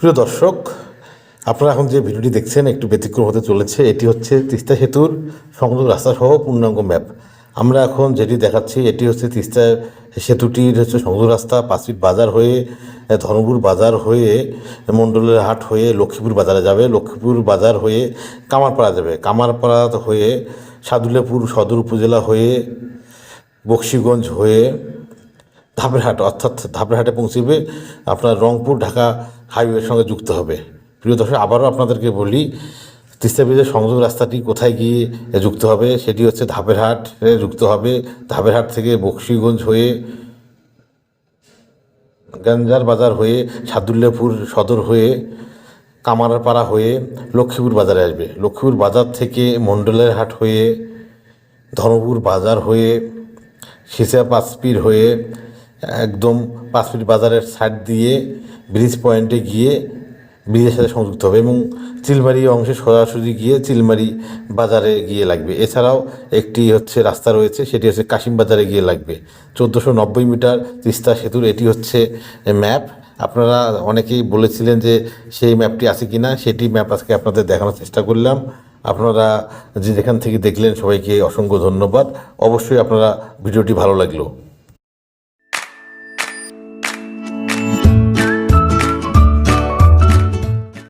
প্রিয় দর্শক, আপনারা এখন যে ভিডিওটি দেখছেন একটু ব্যতিক্রম হতে চলেছে, এটি হচ্ছে তিস্তা সেতুর সংযোগ রাস্তা সহ পূর্ণাঙ্গ ম্যাপ। আমরা এখন যেটি দেখাচ্ছি, এটি হচ্ছে তিস্তা সেতুটির হচ্ছে সংযোগ রাস্তা পাঁচফিট বাজার হয়ে, ধর্মপুর বাজার হয়ে, মণ্ডলের হাট হয়ে লক্ষ্মীপুর বাজারে যাবে। লক্ষ্মীপুর বাজার হয়ে কামারপাড়া যাবে। কামারপাড়া হয়ে সাদুল্লাপুর সদর উপজেলা হয়ে বক্সিগঞ্জ হয়ে ধাপেরহাট, অর্থাৎ ধাপেরহাটে পৌঁছবে আপনার রংপুর ঢাকা হাইওয়ের সঙ্গে যুক্ত হবে। প্রিয় দর্শক, আবারও আপনাদেরকে বলি, তিস্তা ব্রিজের সংযোগ রাস্তাটি কোথায় গিয়ে যুক্ত হবে সেটি হচ্ছে ধাপেরহাটে যুক্ত হবে। ধাপেরহাট থেকে বক্সিগঞ্জ হয়ে গঞ্জার বাজার হয়ে সাদুল্লাপুর সদর হয়ে কামারপাড়া হয়ে লক্ষ্মীপুর বাজারে আসবে। লক্ষ্মীপুর বাজার থেকে মণ্ডলের হাট হয়ে ধর্মপুর বাজার হয়ে সিসা পাঁচপির হয়ে একদম পাঁচপির বাজারের সাইড দিয়ে ব্রিজ পয়েন্টে গিয়ে ব্রিজের সাথে সংযুক্ত হবে এবং চিলমারি অংশে সরাসরি গিয়ে চিলমারি বাজারে গিয়ে লাগবে। এছাড়াও একটি হচ্ছে রাস্তা রয়েছে, সেটি হচ্ছে কাশিম বাজারে গিয়ে লাগবে। চোদ্দোশো নব্বই মিটার তিস্তা সেতুর, এটি হচ্ছে ম্যাপ আপনারা অনেকেই বলেছিলেন যে সেই ম্যাপটি আছে কি না সেটি ম্যাপ আজকে আপনাদের দেখানোর চেষ্টা করলাম। আপনারা যে যেখান থেকে দেখলেন, সবাইকে অসংখ্য ধন্যবাদ। অবশ্যই আপনারা ভিডিওটি ভালো লাগল।